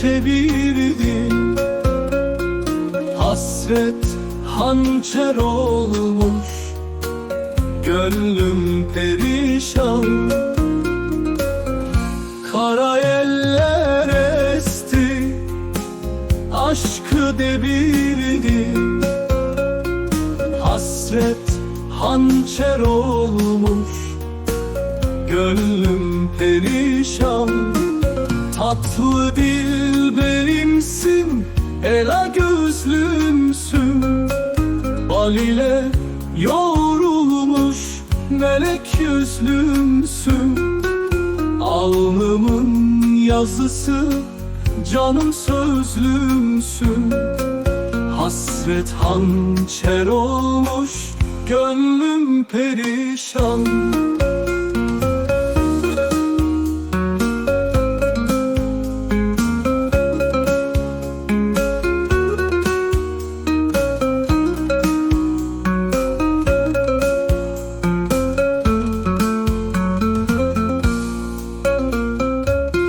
çevirdi Hasret hançer olmuş Gönlüm perişan. Kara eller esti Aşkı devirdi Hasret hançer olmuş Gönlüm perişan Tatlı dilberimsin Ela gözlümsün Bal ile yoğrulmuş Melek yüzlümsün Alnımın yazısı Canım sözlümsün Hasret hançer olmuş Gönlüm perişan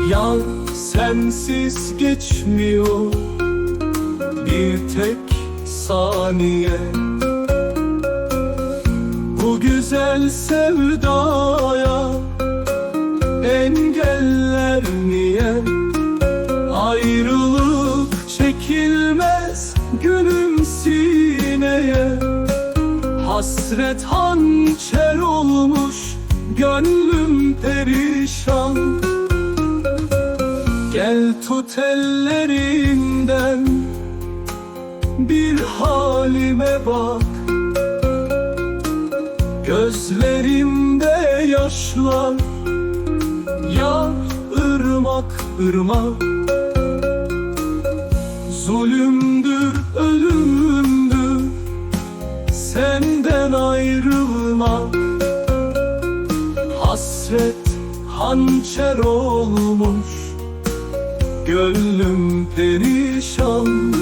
Yan sensiz geçmiyor. Bir tek saniye. Bu güzel sevdaya engeller niye? Ayrılık çekilmez gülüm sineye. Hasret hançer olmuş gönlüm perişan tut ellerinden bir halime bak. Gözlerimde yaşlar Yar ırmak ırmak. Zulümdür ölümdür Senden ayrılmak. Hasret hançer olmuş Gönlüm perişan.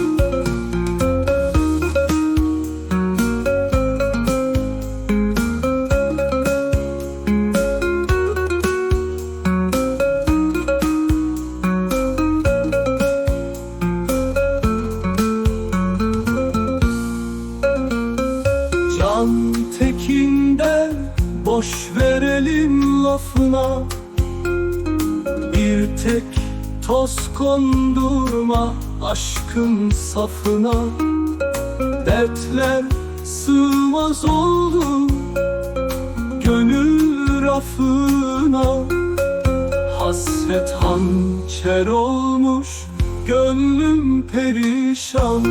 Can tekinden boş verelim lafına. Bir tek toz kondurma aşkın safına. Dertler sığmaz oldu gönül rafına. Hasret hançer olmuş gönlüm perişan